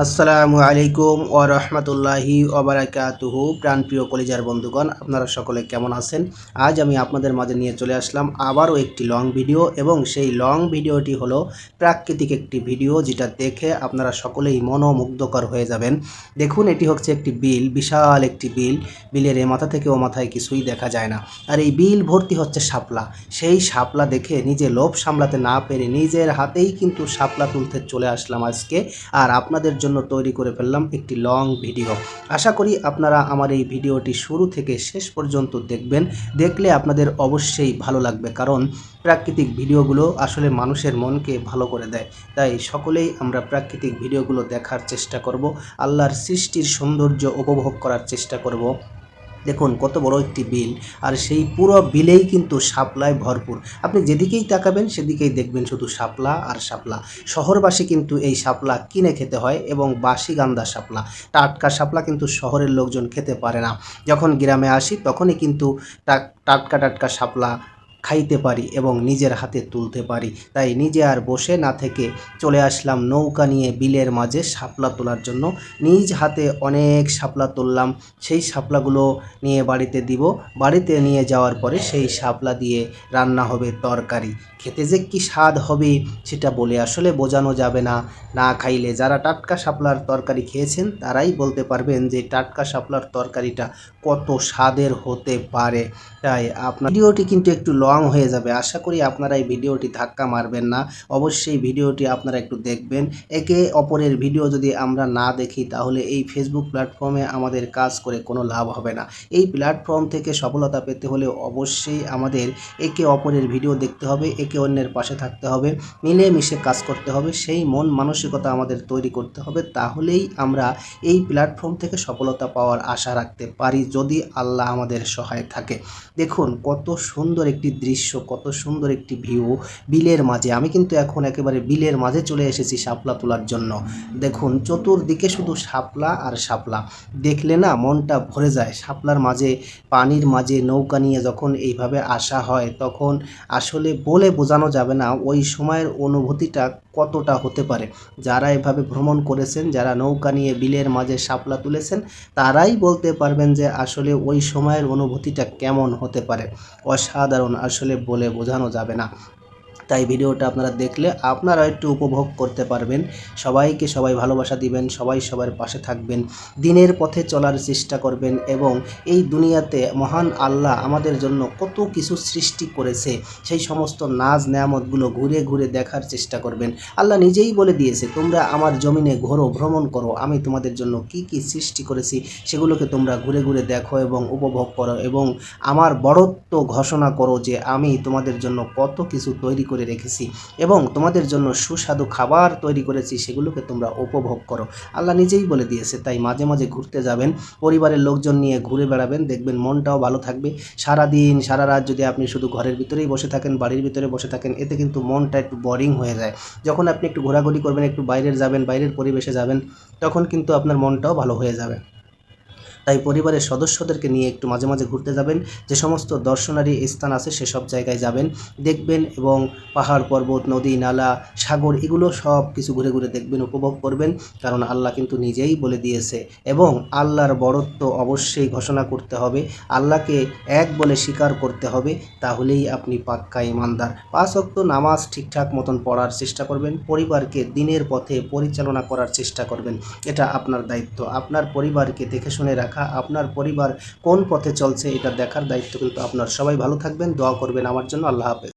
আসসালামু আলাইকুম ও রহমতুল্লাহি ওবরাকাতুহু প্রাণপ্রিয় কলিজার বন্ধুগণ, আপনারা সকলে কেমন আছেন? আজ আমি আপনাদের মাঝে নিয়ে চলে আসলাম আবারও একটি লং ভিডিও এবং সেই লং ভিডিওটি হলো প্রাকৃতিক একটি ভিডিও যেটা দেখে আপনারা সকলেই মনোমুগ্ধকর হয়ে যাবেন। দেখুন, এটি হচ্ছে একটি বিল, বিশাল একটি বিল। বিলের এ মাথা থেকে ও মাথায় কিছুই দেখা যায় না। আর এই বিল ভর্তি হচ্ছে শাপলা। সেই শাপলা দেখে নিজে লোভ সামলাতে না পেরে নিজের হাতেই কিন্তু শাপলা তুলতে চলে আসলাম আজকে। আর আপনাদের জন্য তৈরি করে ফেললাম একটি লং ভিডিও আশা করি আপনারা আমার এই ভিডিওটি শুরু থেকে শেষ পর্যন্ত দেখবেন। দেখলে আপনাদের অবশ্যই ভালো লাগবে কারণ প্রাকৃতিক ভিডিওগুলো আসলে মানুষের মনকে ভালো করে দেয়। তাই সকলেই আমরা প্রাকৃতিক ভিডিওগুলো দেখার চেষ্টা করব, আল্লাহর সৃষ্টির সৌন্দর্য উপভোগ করার চেষ্টা করব। দেখুন কত বড় একটি বিল, আর সেই পুরো বিলেই কিন্তু শাপলায় ভরপুর। আপনি যেদিকেই তাকাবেন সেদিকেই দেখবেন শুধু শাপলা আর শাপলা শহরবাসী কিন্তু এই শাপলা কিনে খেতে হয় এবং বাসি গান্দা সাপলা। টাটকা সাপলা কিন্তু শহরের লোকজন খেতে পারে না। যখন গ্রামে আসি তখনই কিন্তু টাক- টাটকা টাটকা শাপলা খাইতে পারি এবং নিজের হাতে তুলতে পারি। তাই নিজে আর বসে না থেকে চলে আসলাম নৌকা নিয়ে বিলের মাঝে শাপলা তোলার জন্য। নিজ হাতে অনেক শাপলা তুললাম। সেই শাপলাগুলো নিয়ে বাড়িতে দিব। বাড়িতে নিয়ে যাওয়ার পরে সেই শাপলা দিয়ে রান্না হবে তরকারি। খেতে যে কি স্বাদ হবে সেটা বলে আসলে বোঝানো যাবে না। না খাইলে যারা টাটকা শাপলার তরকারি খেয়েছেন তারাই বলতে পারবেন যে টাটকা শাপলার তরকারিটা কত স্বাদের হতে পারে। তাই আপনার ভিডিওটি কিন্তু একটু লং হয়ে যাবে। আশা করি আপনারা এই ভিডিওটি ধাক্কা মারবেন না। অবশ্যই ভিডিওটি আপনারা একটু দেখবেন। একে অপরের ভিডিও যদি আমরা না দেখি, তাহলে এই ফেসবুক প্ল্যাটফর্মে আমাদের কাজ করে কোনো লাভ হবে না। এই প্ল্যাটফর্ম থেকে সফলতা পেতে হলে অবশ্যই আমাদের একে অপরের ভিডিও দেখতে হবে, একে অন্যের পাশে থাকতে হবে, মিলেমিশে কাজ করতে হবে, সেই মন মানসিকতা আমাদের তৈরি করতে হবে। তাহলেই আমরা এই প্ল্যাটফর্ম থেকে সফলতা পাওয়ার আশা রাখতে পারি, যদি আল্লাহ আমাদের সহায় থাকে। দেখুন, কত সুন্দর একটি দৃশ্য, কত সুন্দর একটি ভিউ বিলের মাঝে। আমি কিন্তু এখন একেবারে বিলের মাঝে চলে এসেছি শাপলা তোলার জন্য। দেখুন, চতুর্দিকে শুধু শাপলা আর শাপলা। দেখলে না মনটা ভরে যায়। শাপলার মাঝে, পানির মাঝে নৌকা নিয়ে যখন এইভাবে আসা হয়, তখন আসলে বলে বোঝানো যাবে না। ওই সময়ের অনুভূতিটা কতটা হতে পারে? যারা এভাবে ভ্রমণ করেছেন, যারা নৌকা নিয়ে বিলের মাঝে শাপলা তুলেছেন, তারাই বলতে পারবেন যে আসলে ওই সময়ের অনুভূতিটা কেমন হতে পারে। অসাধারণ আসলে বলে বোঝানো যাবে না। তাই ভিডিওটা আপনারা দেখলে আপনারা একটু উপভোগ করতে পারবেন। সবাইকে সবাই ভালোবাসা দিবেন, সবাই সবার পাশে থাকবেন। দিনের পথে চলার চেষ্টা করবেন এবং এই দুনিয়াতে মহান আল্লাহ আমাদের জন্য কত কিছু সৃষ্টি করেছে, সেই সমস্ত নাজ নেয়ামতগুলো ঘুরে ঘুরে দেখার চেষ্টা করবেন। আল্লাহ নিজেই বলে দিয়েছে, তোমরা আমার জমিনে ঘোরো, ভ্রমণ করো, আমি তোমাদের জন্য কি কি সৃষ্টি করেছি সেগুলোকে তোমরা ঘুরে ঘুরে দেখো এবং উপভোগ করো এবং আমার বড়ত্ব ঘোষণা করো যে আমি তোমাদের জন্য কত কিছু তৈরি করে রেখেছি এবং তোমাদের জন্য সুস্বাদু খাবার তৈরি করেছি, সেগুলোকে তোমরা উপভোগ করো। আল্লাহ নিজেই বলে দিয়েছে, তাই মাঝে মাঝে ঘুরতে যাবেন, পরিবারের লোকজন নিয়ে ঘুরে বেড়াবেন, দেখবেন মনটাও ভালো থাকবে। সারা দিন সারা রাত যদি আপনি শুধু ঘরের ভিতরেই বসে থাকেন, বাড়ির ভিতরে বসে থাকেন, এতে কিন্তু মনটা একটু বোরিং হয়ে যায়। যখন আপনি একটু ঘোরাঘুরি করবেন, একটু বাইরের যাবেন, বাইরের পরিবেশে যাবেন, তখন কিন্তু আপনার মনটাও ভালো হয়ে যাবে। তাই পরিবারের সদস্যদেরকে নিয়ে একটু মাঝে মাঝে ঘুরতে যাবেন। যে সমস্ত দর্শনারী স্থান আছে সেসব জায়গায় যাবেন। দেখবেন এবং পাহাড়, পর্বত, নদী, নালা, সাগর, এগুলো সব কিছু ঘুরে ঘুরে দেখবেন, উপভোগ করবেন। কারণ আল্লাহ কিন্তু নিজেই বলে দিয়েছে এবং আল্লাহর বড়ত্ব অবশ্যই ঘোষণা করতে হবে। আল্লাহকে এক বলে স্বীকার করতে হবে, তাহলেই আপনি পাক্কা ইমানদার। পাঁচ অক্ত নামাজ ঠিকঠাক মতন পড়ার চেষ্টা করবেন, পরিবারকে দিনের পথে পরিচালনা করার চেষ্টা করবেন। এটা আপনার দায়িত্ব। আপনার পরিবারকে দেখে শুনে রাখা আপনার পরিবার কোন পথে চলছে, এটা দেখার দায়িত্ব কিন্তু আপনার। সবাই ভালো থাকবেন, দোয়া করবেন আমার জন্য, আল্লাহ হাফেজ।